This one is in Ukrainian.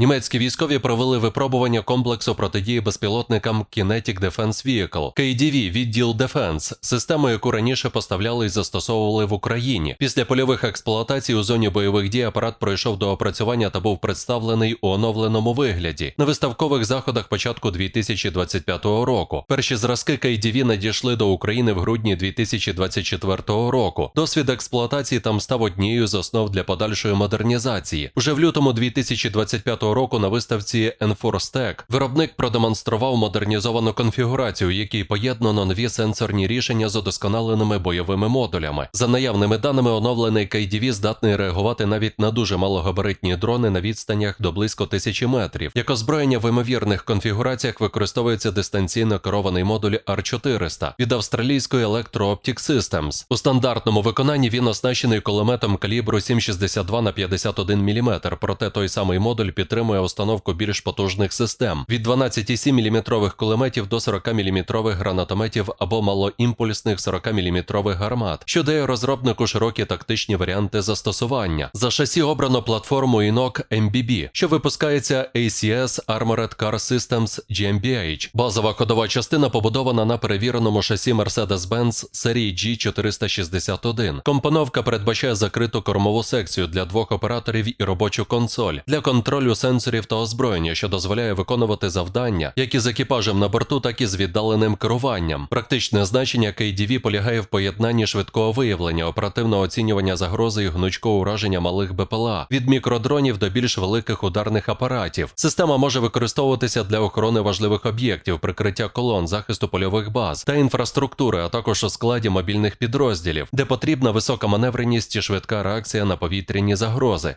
Німецькі військові провели випробування комплексу протидії безпілотникам Kinetic Defense Vehicle KDV відділ Defense, систему, яку раніше поставляли і застосовували в Україні. Після польових експлуатацій у зоні бойових дій апарат пройшов до опрацювання та був представлений у оновленому вигляді на виставкових заходах початку 2025 року. Перші зразки KDV надійшли до України в грудні 2024 року. Досвід експлуатації там став однією з основ для подальшої модернізації. Уже в лютому 2025 року на виставці Enforce виробник продемонстрував модернізовану конфігурацію, якій поєднано нові сенсорні рішення з удосконаленими бойовими модулями. За наявними даними, оновлений KDV здатний реагувати навіть на дуже малогабаритні дрони на відстанях до близько тисячі метрів. Як озброєння в імовірних конфігураціях використовується дистанційно керований модуль R400 від австралійської Electro Optic Systems. У стандартному виконанні він оснащений кулеметом калібру 7,62 на 51 мм, проте той самий модуль підтримує установку більш потужних систем від 12,7 мм кулеметів до 40 мм гранатометів або малоімпульсних 40 мм гармат, що дає розробнику широкі тактичні варіанти застосування. За шасі обрано платформу INOC MBB, що випускається ACS Armored Car Systems GmbH. Базова ходова частина побудована на перевіреному шасі Mercedes-Benz серії G461. Компоновка передбачає закриту кормову секцію для двох операторів і робочу консоль для контролю сенсорів та озброєння, що дозволяє виконувати завдання як із екіпажем на борту, так і з віддаленим керуванням. Практичне значення KDV полягає в поєднанні швидкого виявлення, оперативного оцінювання загрози і гнучкого ураження малих БПЛА від мікродронів до більш великих ударних апаратів. Система може використовуватися для охорони важливих об'єктів, прикриття колон, захисту польових баз та інфраструктури, а також у складі мобільних підрозділів, де потрібна висока маневреність і швидка реакція на повітряні загрози.